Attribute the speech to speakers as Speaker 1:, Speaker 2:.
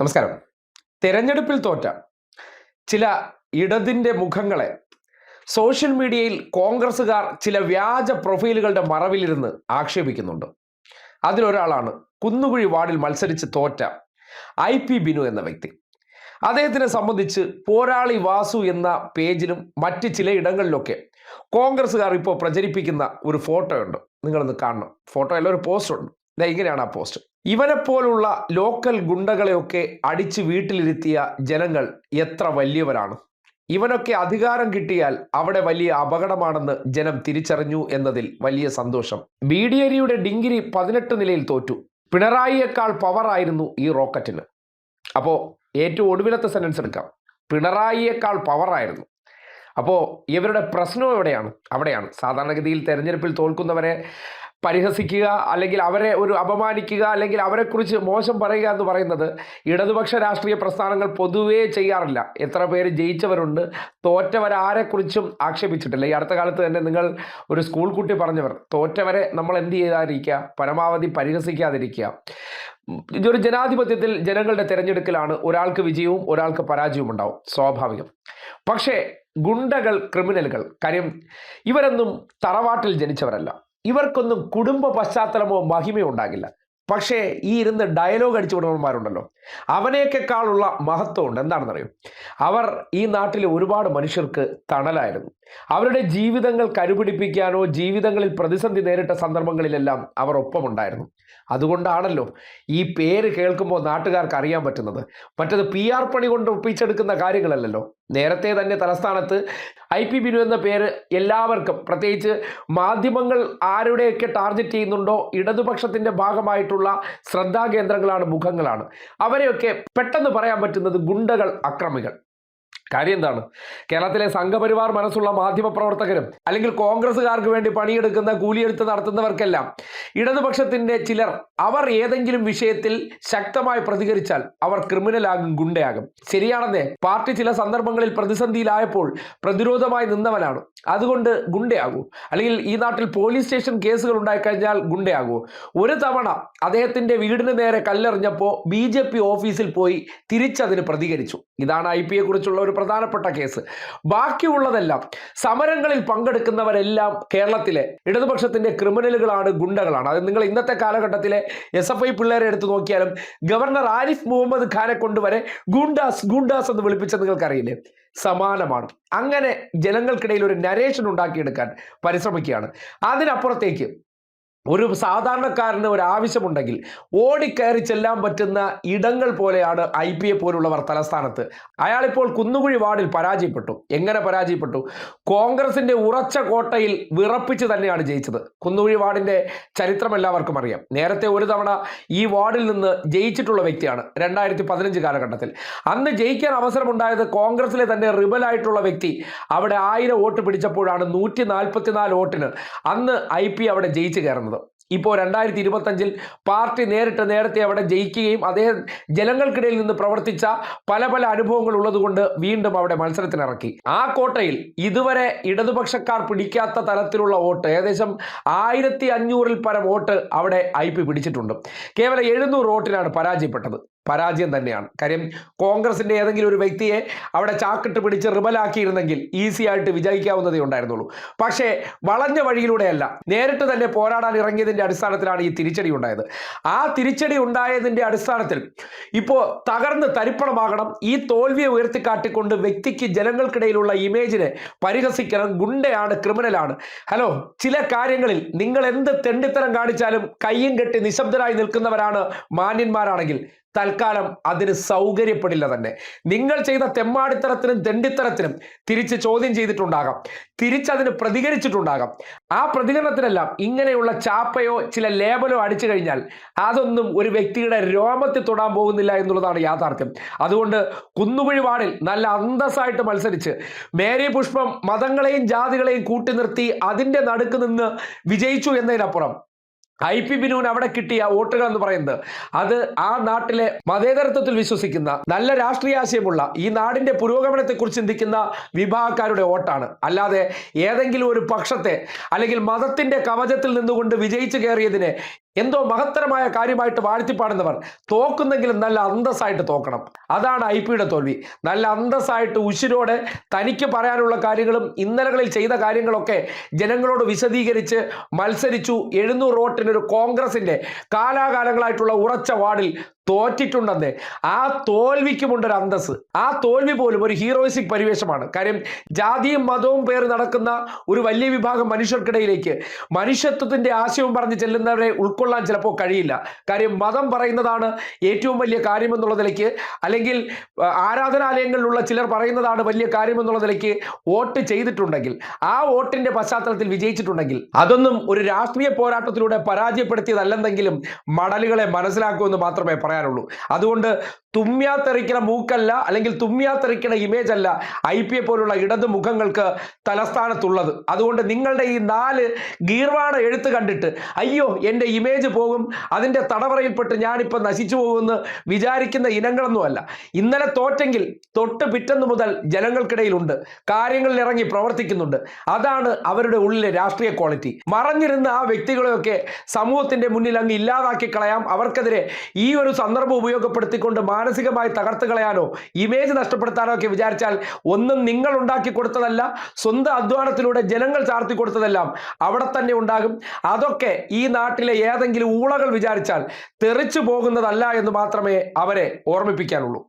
Speaker 1: നമസ്കാരം. തെരഞ്ഞെടുപ്പിൽ തോറ്റ ചില ഇടതിന്റെ മുഖങ്ങളെ സോഷ്യൽ മീഡിയയിൽ കോൺഗ്രസ്സുകാർ ചില വ്യാജ പ്രൊഫൈലുകളുടെ മറവിലിരുന്ന് ആക്ഷേപിക്കുന്നുണ്ട്. അതിലൊരാളാണ് കുന്നുകുഴി വാർഡിൽ മത്സരിച്ച് തോറ്റ ഐ പി ബിനു എന്ന വ്യക്തി. അദ്ദേഹത്തിനെ സംബന്ധിച്ച് പോരാളി വാസു എന്ന പേജിലും മറ്റ് ചില ഇടങ്ങളിലൊക്കെ കോൺഗ്രസ്സുകാർ ഇപ്പോൾ പ്രചരിപ്പിക്കുന്ന ഒരു ഫോട്ടോയുണ്ട്. നിങ്ങളൊന്ന് കാണണം. ഫോട്ടോ അല്ല ഒരു പോസ്റ്റ് ഉണ്ട് ഇങ്ങനെയാണ് ആ പോസ്റ്റ്. ഇവനെപ്പോലുള്ള ലോക്കൽ ഗുണ്ടകളെയൊക്കെ അടിച്ച് വീട്ടിലിരുത്തിയ ജനങ്ങൾ എത്ര വലിയവരാണ്? ഇവനൊക്കെ അധികാരം കിട്ടിയാൽ അവിടെ വലിയ അപകടമാണെന്ന് ജനം തിരിച്ചറിഞ്ഞു എന്നതിൽ വലിയ സന്തോഷം. ബി ഡി എരിയുടെ ഡിങ്കിരി പതിനെട്ട് നിലയിൽ തോറ്റു. പിണറായിയേക്കാൾ പവറായിരുന്നു ഈ റോക്കറ്റിന്. അപ്പോൾ ഏറ്റവും ഒടുവിലത്തെ സെന്റൻസ് എടുക്കാം. പിണറായിയേക്കാൾ പവറായിരുന്നു അപ്പോൾ ഇവരുടെ പ്രശ്നം എവിടെയാണ്? അവിടെയാണ്. സാധാരണഗതിയിൽ തെരഞ്ഞെടുപ്പിൽ തോൽക്കുന്നവരെ പരിഹസിക്കുക അല്ലെങ്കിൽ അവരെ ഒരു അപമാനിക്കുക അല്ലെങ്കിൽ അവരെക്കുറിച്ച് മോശം പറയുക എന്ന് പറയുന്നത് ഇടതുപക്ഷ രാഷ്ട്രീയ പ്രസ്ഥാനങ്ങൾ പൊതുവേ ചെയ്യാറില്ല. എത്ര പേര് ജയിച്ചവരുണ്ട് തോറ്റവരാരെക്കുറിച്ചും ആക്ഷേപിച്ചിട്ടില്ല. ഈ അടുത്ത കാലത്ത് തന്നെ നിങ്ങൾ ഒരു സ്കൂൾ കുട്ടി പറഞ്ഞവർ തോറ്റവരെ നമ്മൾ എന്ത് ചെയ്താതിരിക്കുക പരമാവധി പരിഹസിക്കാതിരിക്കുക. ഇതൊരു ജനാധിപത്യത്തിൽ ജനങ്ങളുടെ തിരഞ്ഞെടുക്കലാണ് ഒരാൾക്ക് വിജയവും ഒരാൾക്ക് പരാജയവും ഉണ്ടാവും സ്വാഭാവികം. പക്ഷേ ഗുണ്ടകൾ ക്രിമിനലുകൾ കാര്യം ഇവരൊന്നും തറവാട്ടിൽ ജനിച്ചവരല്ല. ഇവർക്കൊന്നും കുടുംബ പശ്ചാത്തലമോ മഹിമയോ ഉണ്ടാകില്ല. പക്ഷേ ഈ ഇരുന്ന് ഡയലോഗ് അടിച്ചു വിടുന്നവന്മാരുണ്ടല്ലോ അവനെയൊക്കെക്കാളുള്ള മഹത്വമുണ്ട്. എന്താണെന്നറിയോ? അവർ ഈ നാട്ടിലെ ഒരുപാട് മനുഷ്യർക്ക് തണലായിരുന്നു. അവരുടെ ജീവിതങ്ങൾ കരുപിടിപ്പിക്കാനോ ജീവിതങ്ങളിൽ പ്രതിസന്ധി നേരിട്ട സന്ദർഭങ്ങളിലെല്ലാം അവർ ഒപ്പമുണ്ടായിരുന്നു. അതുകൊണ്ടാണല്ലോ ഈ പേര് കേൾക്കുമ്പോൾ നാട്ടുകാർക്ക് അറിയാൻ പറ്റുന്നത്. മറ്റത് പി ആർ പണി കൊണ്ട് ഒപ്പിച്ചെടുക്കുന്ന കാര്യങ്ങളല്ലല്ലോ. നേരത്തെ തന്നെ തലസ്ഥാനത്ത് ഐ പി ബിനു എന്ന പേര് എല്ലാവർക്കും. പ്രത്യേകിച്ച് മാധ്യമങ്ങൾ ആരുടെയൊക്കെ ടാർഗറ്റ് ചെയ്യുന്നുണ്ടോ ഇടതുപക്ഷത്തിന്റെ ഭാഗമായിട്ടുള്ള ശ്രദ്ധാകേന്ദ്രങ്ങളാണ് മുഖങ്ങളാണ്. അവരെയൊക്കെ പെട്ടെന്ന് പറയാൻ പറ്റുന്നത് ഗുണ്ടകൾ അക്രമികൾ. കാര്യം എന്താണ്? കേരളത്തിലെ സംഘപരിവാർ മനസ്സുള്ള മാധ്യമ പ്രവർത്തകരും അല്ലെങ്കിൽ കോൺഗ്രസ്സുകാർക്ക് വേണ്ടി പണിയെടുക്കുന്ന കൂലിയെടുത്ത് നടത്തുന്നവർക്കെല്ലാം ഇടതുപക്ഷത്തിന്റെ ചിലർ അവർ ഏതെങ്കിലും വിഷയത്തിൽ ശക്തമായി പ്രതികരിച്ചാൽ അവർ ക്രിമിനലാകും ഗുണ്ടയാകും. ശരിയാണെന്നേ. പാർട്ടി ചില സന്ദർഭങ്ങളിൽ പ്രതിസന്ധിയിലായപ്പോൾ പ്രതിരോധമായി നിന്നവനാണ്. അതുകൊണ്ട് ഗുണ്ടയാകൂ. അല്ലെങ്കിൽ ഈ നാട്ടിൽ പോലീസ് സ്റ്റേഷൻ കേസുകൾ ഉണ്ടായിക്കഴിഞ്ഞാൽ ഗുണ്ടയാകൂ. ഒരു തവണ അദ്ദേഹത്തിന്റെ വീടിന് നേരെ കല്ലെറിഞ്ഞപ്പോൾ ബി ഓഫീസിൽ പോയി തിരിച്ചതിന് പ്രതികരിച്ചു. ഇതാണ് ഐ കുറിച്ചുള്ള ഒരു പ്രധാനപ്പെട്ട കേസ്. ബാക്കിയുള്ളതെല്ലാം സമരങ്ങളിൽ പങ്കെടുക്കുന്നവരെല്ലാം കേരളത്തിലെ ഇടതുപക്ഷത്തിന്റെ ക്രിമിനലുകളാണ് ഗുണ്ടകളാണ്. അത് നിങ്ങൾ ഇന്നത്തെ കാലഘട്ടത്തിലെ എസ് എഫ് ഐ പിള്ളേരെ എടുത്ത് നോക്കിയാലും ഗവർണർ ആരിഫ് മുഹമ്മദ് ഖാനെ കൊണ്ടുവരെ ഗുണ്ടാസ് ഗുണ്ടാസ് എന്ന് വിളിപ്പിച്ച നിങ്ങൾക്കറിയില്ലേ? സമാനമാണ്. അങ്ങനെ ജനങ്ങൾക്കിടയിൽ ഒരു നരേഷൻ ഉണ്ടാക്കിയെടുക്കാൻ പരിശ്രമിക്കുകയാണ്. അതിനപ്പുറത്തേക്ക് ഒരു സാധാരണക്കാരന് ഒരു ആവശ്യമുണ്ടെങ്കിൽ ഓടിക്കയറി ചെല്ലാൻ പറ്റുന്ന ഇടങ്ങൾ പോലെയാണ് ഐ പി എ പോലുള്ളവർ തലസ്ഥാനത്ത്. അയാളിപ്പോൾ കുന്നുകുഴി വാർഡിൽ പരാജയപ്പെട്ടു. എങ്ങനെ പരാജയപ്പെട്ടു? കോൺഗ്രസിന്റെ ഉറച്ച കോട്ടയിൽ വിറപ്പിച്ച് തന്നെയാണ് ജയിച്ചത്. കുന്നുകുഴി വാർഡിന്റെ ചരിത്രം എല്ലാവർക്കും അറിയാം. നേരത്തെ ഒരു തവണ ഈ വാർഡിൽ നിന്ന് ജയിച്ചിട്ടുള്ള വ്യക്തിയാണ് രണ്ടായിരത്തി പതിനഞ്ച് കാലഘട്ടത്തിൽ. അന്ന് ജയിക്കാൻ അവസരമുണ്ടായത് കോൺഗ്രസിലെ തന്നെ റിബലായിട്ടുള്ള വ്യക്തി അവിടെ ആയിരം വോട്ട് പിടിച്ചപ്പോഴാണ് നൂറ്റി നാൽപ്പത്തിനാല് വോട്ടിന് അന്ന് ഐ അവിടെ ജയിച്ചു കയറുന്നത്. ഇപ്പോൾ രണ്ടായിരത്തി ഇരുപത്തഞ്ചിൽ പാർട്ടി നേരിട്ട് നേരത്തെ അവിടെ ജയിക്കുകയും അദ്ദേഹം ജനങ്ങൾക്കിടയിൽ നിന്ന് പ്രവർത്തിച്ച പല പല അനുഭവങ്ങൾ ഉള്ളതുകൊണ്ട് വീണ്ടും അവിടെ മത്സരത്തിനിറക്കി. ആ കോട്ടയിൽ ഇതുവരെ ഇടതുപക്ഷക്കാർ പിടിക്കാത്ത തരത്തിലുള്ള വോട്ട് ഏകദേശം ആയിരത്തി അഞ്ഞൂറിൽ പരം വോട്ട് അവിടെ ഐ പി പിടിച്ചിട്ടുണ്ട്. കേവലം എഴുന്നൂറ് വോട്ടിനാണ് പരാജയപ്പെട്ടത്. പരാജയം തന്നെയാണ്. കാര്യം കോൺഗ്രസിന്റെ ഏതെങ്കിലും ഒരു വ്യക്തിയെ അവിടെ ചാക്കിട്ട് പിടിച്ച് റിബലാക്കിയിരുന്നെങ്കിൽ ഈസി ആയിട്ട് വിജയിക്കാവുന്നതേ ഉണ്ടായിരുന്നുള്ളൂ. പക്ഷേ വളഞ്ഞ വഴിയിലൂടെയല്ല നേരിട്ട് തന്നെ പോരാടാൻ ഇറങ്ങിയതിന്റെ അടിസ്ഥാനത്തിലാണ് ഈ തിരിച്ചടി ഉണ്ടായത്. ആ തിരിച്ചടി ഉണ്ടായതിന്റെ അടിസ്ഥാനത്തിൽ ഇപ്പോൾ തകർന്ന് തരിപ്പണമാകണം ഈ തോൽവിയെ ഉയർത്തിക്കാട്ടിക്കൊണ്ട് വ്യക്തിക്ക് ജനങ്ങൾക്കിടയിലുള്ള ഇമേജിനെ പരിഹസിക്കണം ഗുണ്ടയാണ് ക്രിമിനലാണ്. ഹലോ ചില കാര്യങ്ങളിൽ നിങ്ങൾ എന്ത് തെണ്ടിത്തരം കാണിച്ചാലും കയ്യും കെട്ടി നിശബ്ദരായി നിൽക്കുന്നവരാണ് മാന്യന്മാരാണെങ്കിൽ തൽക്കാലം അതിന് സൗകര്യപ്പെടില്ല തന്നെ. നിങ്ങൾ ചെയ്ത തെമ്മാടിത്തരത്തിനും തെണ്ടിത്തരത്തിനും തിരിച്ച് ചോദ്യം ചെയ്തിട്ടുണ്ടാകാം. തിരിച്ചതിന് പ്രതികരിച്ചിട്ടുണ്ടാകാം. ആ പ്രതികരണത്തിനെല്ലാം ഇങ്ങനെയുള്ള ചാപ്പയോ ചില ലേബലോ അടിച്ചു കഴിഞ്ഞാൽ അതൊന്നും ഒരു വ്യക്തിയുടെ രോമത്തിൽ തൊടാൻ പോകുന്നില്ല എന്നുള്ളതാണ് യാഥാർത്ഥ്യം. അതുകൊണ്ട് കുന്നുകുഴിവാടിൽ നല്ല അന്തസ്സായിട്ട് മത്സരിച്ച് മേരി പുഷ്പം മതങ്ങളെയും ജാതികളെയും കൂട്ടി നിർത്തി അതിന്റെ നടുക്ക് നിന്ന് വിജയിച്ചു എന്നതിനപ്പുറം ഐ പി ബിനുവിന് അവിടെ കിട്ടിയ വോട്ടുകൾ എന്ന് പറയുന്നത് അത് ആ നാട്ടിലെ മതേതരത്വത്തിൽ വിശ്വസിക്കുന്ന നല്ല രാഷ്ട്രീയ ആശയമുള്ള ഈ നാടിന്റെ പുരോഗമനത്തെക്കുറിച്ച് ചിന്തിക്കുന്ന വിഭാഗക്കാരുടെ വോട്ടാണ്. അല്ലാതെ ഏതെങ്കിലും ഒരു പക്ഷത്തെ അല്ലെങ്കിൽ മതത്തിന്റെ കവചത്തിൽ നിന്നുകൊണ്ട് വിജയിച്ചു കയറിയതിനെ എന്തോ മഹത്തരമായ കാര്യമായിട്ട് വാഴ്ത്തിപ്പാടുന്നവർ തോക്കുന്നെങ്കിലും നല്ല അന്തസ്സായിട്ട് തോക്കണം. അതാണ് ഐ പിയുടെ തോൽവി. നല്ല അന്തസ്സായിട്ട് ഉശിരോടെ തനിക്ക് പറയാനുള്ള കാര്യങ്ങളും ഇന്നലകളിൽ ചെയ്ത കാര്യങ്ങളൊക്കെ ജനങ്ങളോട് വിശദീകരിച്ച് മത്സരിച്ചു. എഴുന്നൂറ് വോട്ടിനൊരു കോൺഗ്രസിന്റെ കാലാകാലങ്ങളായിട്ടുള്ള ഉറച്ച വാർഡിൽ തോറ്റിട്ടുണ്ടെന്ന്. ആ തോൽവിക്കുമുണ്ടൊരു അന്തസ് ആ തോൽവി പോലും ഒരു ഹീറോയിസിക് പരിവേഷമാണ്. കാര്യം ജാതിയും മതവും പേര് നടക്കുന്ന ഒരു വലിയ വിഭാഗം മനുഷ്യർക്കിടയിലേക്ക് മനുഷ്യത്വത്തിന്റെ ആശയവും പറഞ്ഞ് ചെല്ലുന്നവരെ ഉൾക്കൊള്ളാൻ ചിലപ്പോൾ കഴിയില്ല. കാര്യം മതം പറയുന്നതാണ് ഏറ്റവും വലിയ കാര്യമെന്നുള്ള നിലയ്ക്ക് അല്ലെങ്കിൽ ആരാധനാലയങ്ങളിലുള്ള ചിലർ പറയുന്നതാണ് വലിയ കാര്യമെന്നുള്ള നിലയ്ക്ക് വോട്ട് ചെയ്തിട്ടുണ്ടെങ്കിൽ ആ വോട്ടിന്റെ പശ്ചാത്തലത്തിൽ വിജയിച്ചിട്ടുണ്ടെങ്കിൽ അതൊന്നും ഒരു രാഷ്ട്രീയ പോരാട്ടത്തിലൂടെ പരാജയപ്പെടുത്തിയതല്ലെന്നെങ്കിലും മടലുകളെ മനസ്സിലാക്കുമെന്ന് മാത്രമേ പറയാനുള്ളൂ. അതുകൊണ്ട് തുമ്യാത്തെറിക്കണ മൂക്കല്ല അല്ലെങ്കിൽ തുമ്യാത്തെറിക്കണ ഇമേജ് അല്ല ഐ പി എ പോലുള്ള ഇടത് മുഖങ്ങൾക്ക് തലസ്ഥാനത്തുള്ളത്. അതുകൊണ്ട് നിങ്ങളുടെ ഈ നാല് ഗീർവാണ എഴുത്ത് കണ്ടിട്ട് അയ്യോ എന്റെ ഇമേജ് പോകും അതിന്റെ തടവറയിൽപ്പെട്ട് ഞാനിപ്പോൾ നശിച്ചു പോകുമെന്ന് വിചാരിക്കുന്ന ഇനങ്ങളൊന്നുമല്ല ഇന്നലെ തോറ്റെങ്കിൽ തൊട്ട് പിറ്റന്നു മുതൽ ജനങ്ങൾക്കിടയിലുണ്ട്. കാര്യങ്ങളിൽ ഇറങ്ങി പ്രവർത്തിക്കുന്നുണ്ട്. അതാണ് അവരുടെ ഉള്ളിലെ രാഷ്ട്രീയ ക്വാളിറ്റി മറഞ്ഞിരുന്ന ആ വ്യക്തികളെയൊക്കെ സമൂഹത്തിന്റെ മുന്നിൽ അങ്ങ് ഇല്ലാതാക്കി കളയാം. അവർക്കെതിരെ ഈ ഒരു സന്ദർഭം ഉപയോഗപ്പെടുത്തിക്കൊണ്ട് മാനസികമായി തകർത്ത് കളയാനോ ഇമേജ് നഷ്ടപ്പെടുത്താനോ ഒക്കെ വിചാരിച്ചാൽ ഒന്നും നിങ്ങൾ ഉണ്ടാക്കി കൊടുത്തതല്ല സ്വന്തം അധ്വാനത്തിലൂടെ ജനങ്ങൾ ചാർത്തി കൊടുത്തതെല്ലാം അവിടെ തന്നെ ഉണ്ടാകും. അതൊക്കെ ഈ നാട്ടിലെ ഏതെങ്കിലും ഊളകൾ വിചാരിച്ചാൽ തെറിച്ചു പോകുന്നതല്ല എന്ന് മാത്രമേ അവരെ ഓർമ്മിപ്പിക്കാനുള്ളൂ.